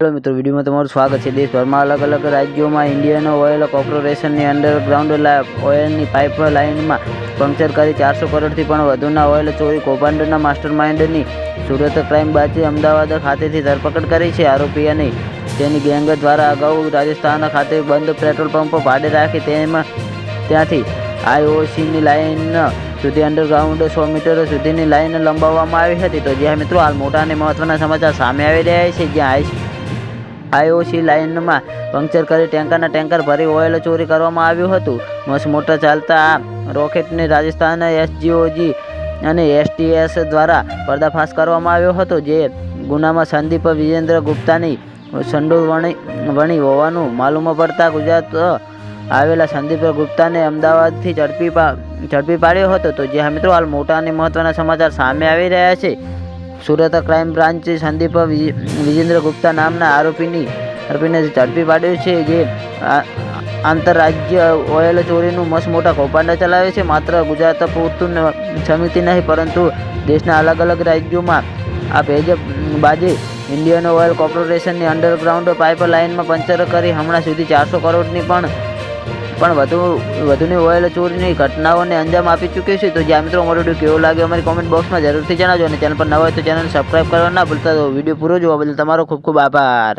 Hello મિત્રો, વિડીયોમાં તમારું સ્વાગત છે. દેશભરમાં અલગ અલગ રાજ્યોમાં ઇન્ડિયન ઓઇલ કોર્પોરેશનની અંડરગ્રાઉન્ડ ઓઇલની પાઇપ લાઇનમાં પંક્ચર કરી ચારસો કરોડથી પણ વધુના ઓઇલ ચોરી કૌભાંડના માસ્ટરમાઇન્ડની સુરત ક્રાઇમ બાચે અમદાવાદ ખાતેથી ધરપકડ કરી છે. આરોપીઓની તેની ગેંગ દ્વારા અગાઉ રાજસ્થાન ખાતે બંધ પેટ્રોલ પંપ ભાડે રાખી તેમાં ત્યાંથી આઈઓસીની લાઇન સુધી અંડરગ્રાઉન્ડ સો મીટર સુધીની લાઇન લંબાવવામાં આવી હતી. તો જ્યાં મિત્રો, હાલ મોટા અને મહત્વના સમાચાર સામે આવી રહ્યા છે. જ્યાં આઈ આઈઓસી લાઇનમાં પંક્ચર કરી ટેન્કરના ટેન્કર ભરી ઓઇલ ચોરી કરવામાં આવ્યું હતું. મસ મોટા ચાલતા આ રોકેટને રાજસ્થાન એસજીઓજી અને એસટીએસ દ્વારા પર્દાફાશ કરવામાં આવ્યો હતો, જે ગુનામાં સંદીપ વિજેન્દ્ર ગુપ્તાની સંડોળ વણી વણી હોવાનું માલુમ પડતા ગુજરાત આવેલા સંદીપ ગુપ્તાને અમદાવાદથી ઝડપી ઝડપી પાડ્યો હતો. તો જે મિત્રો, હાલ મોટા અને મહત્વના સમાચાર સામે આવી રહ્યા છે. સુરત ક્રાઇમ બ્રાન્ચે સંદીપ વિજેન્દ્ર ગુપ્તા નામના આરોપીની આરોપીને ઝડપી પાડ્યો છે જે આંતરરાજ્ય ઓઇલ ચોરીનું મસ્ત મોટા કૌભાંડ ચલાવે છે. માત્ર ગુજરાત પૂરતું સમિતિ નહીં, પરંતુ દેશના અલગ અલગ રાજ્યોમાં આ ભેજ બાજે ઇન્ડિયન ઓઇલ કોર્પોરેશનની અંડરગ્રાઉન્ડ પાઇપલાઇનમાં પંચર કરી હમણાં સુધી ચારસો કરોડની પણ પણ વધુ વધુની ઓઇલ ચોરીની ઘટનાઓને અંજામ આપી ચૂક્યું છે. તો જ્યાં મિત્રો અમારો વીડિયો કેવો લાગ્યો અમારી કોમેન્ટ બોક્સમાં જરૂરથી જણાવજો અને ચેનલ પર નવા હોય તો ચેનલ સબસ્ક્રાઈબ કરવા ના ભૂલતા. તો વીડિયો પૂરો જોવા બદલ તમારો ખૂબ ખૂબ આભાર.